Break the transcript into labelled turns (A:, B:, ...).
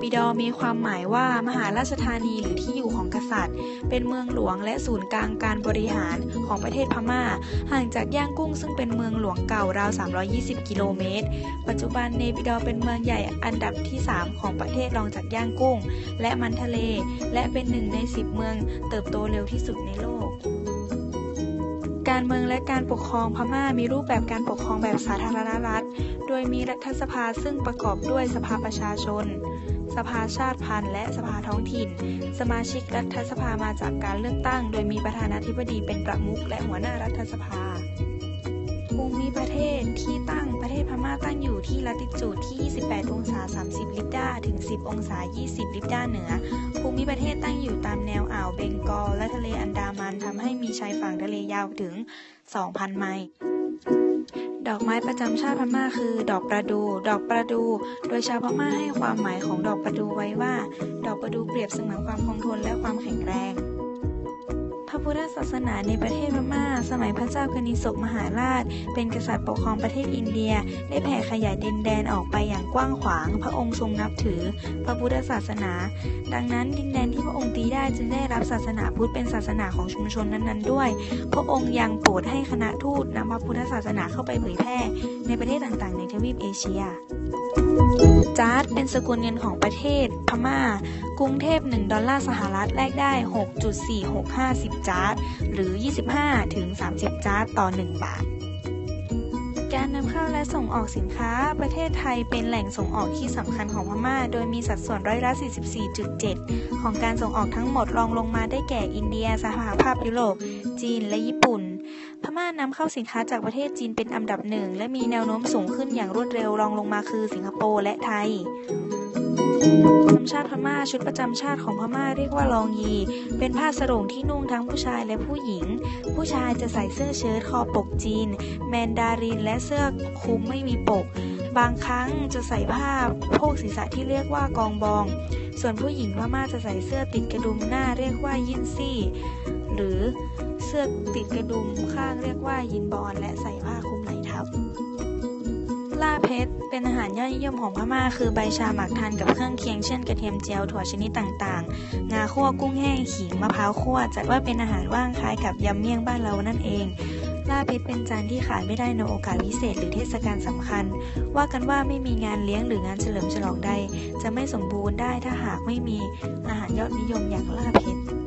A: ปิดอมีความหมายว่ามหาราชธานีหรือที่อยู่ของกษัตริย์ เป็นเมืองหลวงและศูนย์กลางการบริหารของประเทศพม่า ห่างจากย่างกุ้งซึ่งเป็นเมืองหลวงเก่าราว 320 กิโลเมตร ปัจจุบันเนปิดอเป็นเมืองใหญ่อันดับที่ 3 ของประเทศรองจากย่างกุ้ง และมันทะเล และเป็นหนึ่งใน 10 เมืองเติบโตเร็วที่สุดในโลกการเมืองและการปกครองพม่ามีรูปแบบการปกครองแบบสาธารณรัฐ โดยมีรัฐสภาซึ่งประกอบด้วยสภาประชาชน สภาชาติพันธุ์และสภาท้องถิ่น สมาชิกรัฐสภามาจากการเลือกตั้ง โดยมีประธานาธิบดีเป็นประมุขและหัวหน้ารัฐสภาภูมิประเทศที่ตั้งประเทศพม่าตั้งอยู่ที่ลัติจูดที่ 28 องศา 30 ลิบดาถึง 10 องศา 20 ลิบดาเหนือ ภูมิประเทศตั้งอยู่ตามแนวอ่าวเบงกอลและทะเลอันดามันทำให้มีชายฝั่งทะเลยาวถึง 2,000 ไมล์ ดอกไม้ประจำชาติพม่าคือ ดอกประดู ดอกประดู โดยชาวพม่าให้ความหมายของดอกประดูไว้ว่า ดอกประดูเปรียบเสมือนความคงทนและความแข็งแรง พุทธศาสนาในประเทศพม่า สมัยพระเจ้ากนิษกมหาราช เป็นกษัตริย์ปกครองประเทศอินเดีย ได้แผ่ขยายดินแดนออกไปอย่างกว้างขวาง พระองค์ทรงนับถือ พระพุทธศาสนา ดังนั้นดินแดนที่พระองค์ตีได้จึงได้รับศาสนาพุทธเป็นศาสนาของชุมชนนั้นๆด้วย พระองค์ยังโปรดให้คณะทูตนำพระพุทธศาสนาเข้าไปเผยแพร่ในประเทศต่างๆ ในทวีปเอเชีย จาร์ดเป็นสกุลเงินของประเทศ พม่า กรุงเทพ 1 ดอลลาร์สหรัฐแลกได้ 6.465จาร์ดหรือ 25 ถึง 30 จาร์ดต่อ 1 บาท การนำเข้าและส่งออกสินค้า ประเทศไทยเป็นแหล่งส่งออกที่สำคัญของพม่า โดยมีสัดส่วนร้อยละ 44.7 ของการส่งออกทั้งหมดรองลงมาได้แก่อินเดีย สหภาพยุโรป จีน และญี่ปุ่น ม่านำเข้าสินค้าจากประเทศจีนเป็นอันดับหนึ่ง และมีแนวโน้มสูงขึ้นอย่างรวดเร็วรองลงมาคือสิงคโปร์และไทยประจำชาติพม่าชุดประจำชาติของพม่าเรียกว่าลองยี เป็นผ้าสรงที่นุ่งทั้งผู้ชายและผู้หญิง ผู้ชายจะใส่เสื้อเชิ้ตคอปกจีน แมนดารินและเสื้อคลุมไม่มีปก บางครั้งจะใส่ผ้าโพกศีรษะที่เรียกว่ากองบอง ส่วนผู้หญิงพม่าจะใส่เสื้อติดกระดุมหน้าเรียกว่ายินซี่ หรือ เสื้อติดกระดุมข้างเรียกว่ายินบอลและใส่ผ้าคลุมไหล่ทับล่าเพชรเป็นอาหารยอดนิยมของพม่าคือใบชาหมักทานกับเครื่องเคียงเช่นกระเทียมเจียวถั่วชนิดต่างๆ งาคั่วกุ้งแห้งขิงมะพร้าวคั่วจัดว่าเป็นอาหารว่างคล้ายกับยำเมี่ยงบ้านเรานั่นเองล่าเพชรเป็นจานที่ขาดไม่ได้ในโอกาสพิเศษหรือเทศกาลสำคัญ ว่ากันว่าไม่มีงานเลี้ยงหรืองานเฉลิมฉลองใด จะไม่สมบูรณ์ได้ถ้าหากไม่มีอาหารยอดนิยมอย่างล่าเพชร